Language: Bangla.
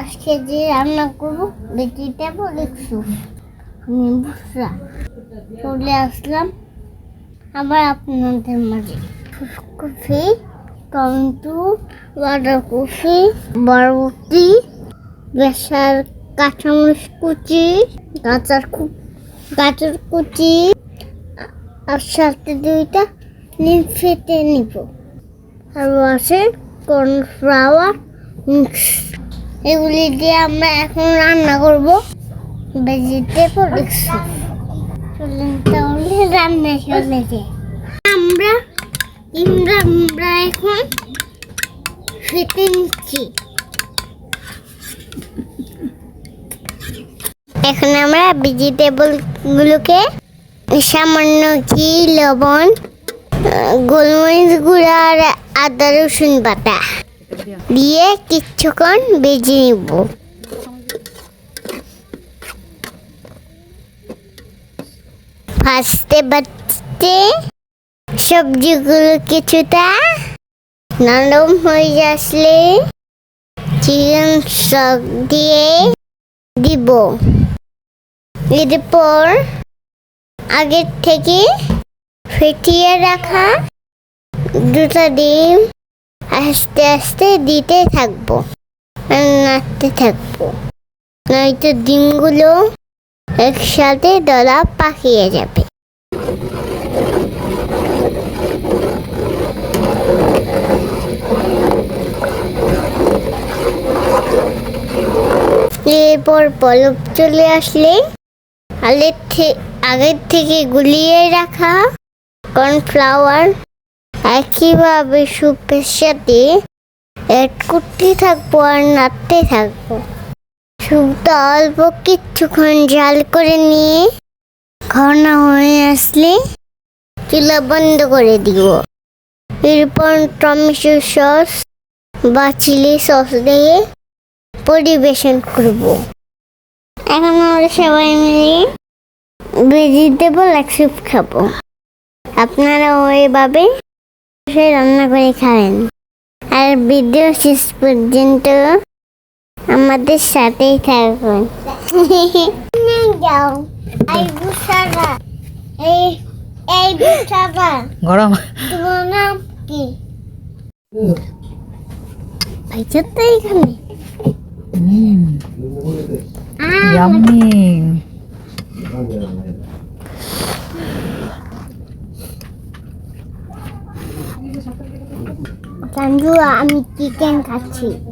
আজকে যে রান্না করব আমি বুসরা চলে আসলাম আবার আপনাদের মাঝে। ফুলকপি টমেটো বাঁধাকপি, বরবটি, বেসার কাঁচামরিচ কুচি গাঁচার গাজর কুচি, আর সাথে দুইটা নিম ফেটে নিব। আর আছে কর্নফ্লাওয়ার মিক্স। এগুলি দিয়ে আমরা এখন রান্না করব ভেজিটেবল স্যুপ চলুন তাহলে রান্না চলে যাই আমরা আমরা আমরা এখন ফেটে নিচ্ছি। এখন আমরা ভেজিটেবল গুলোকে সামান্য ঘি, লবণ গোলমরিচ গুঁড়া আর আদা রসুন বাটা। দিয়ে কিছুক্ষণ বেজে নিব। ফার্স্টে বাচ্চে সবজিগুলো কিছুটা নরম হয়ে আসলে চিকেন স্টক দিয়ে দিব। এরপর আগের থেকে ফেটিয়ে রাখা দুটা ডিম আস্তে আস্তে দিতে থাকব। নাড়তে থাকব। নয়তো ডিমগুলো একসাথে দলা পাকিয়ে যাবে। এরপর পলক চলে আসলে আগের থে- আগের থেকে গুলিয়ে রাখা কর্নফ্লাওয়ার একইভাবে সুপের সাথে অ্যাড থাকব আর নাড়তে থাকব। স্যুপটা অল্প কিছুক্ষণ জাল করে নিয়ে ঘন হয়ে আসলে চুলা বন্ধ করে দিব। এরপর টমেটো সস বা চিলি সস দিয়ে পরিবেশন করব। এখন আমরা সবাই মিলে ভেজিটেবল এক স্যুপ খাব। আপনারা ওইভাবে সে রান্না করে খাবেন। আর ভিডিও শেষ পর্যন্ত আমাদের সাথেই থাকুন। যাও এই বুসারা এই এই বুসারা গরম। তোমার নাম কি? আইছো তো এখানে? 단두와 아미끼겐 같이.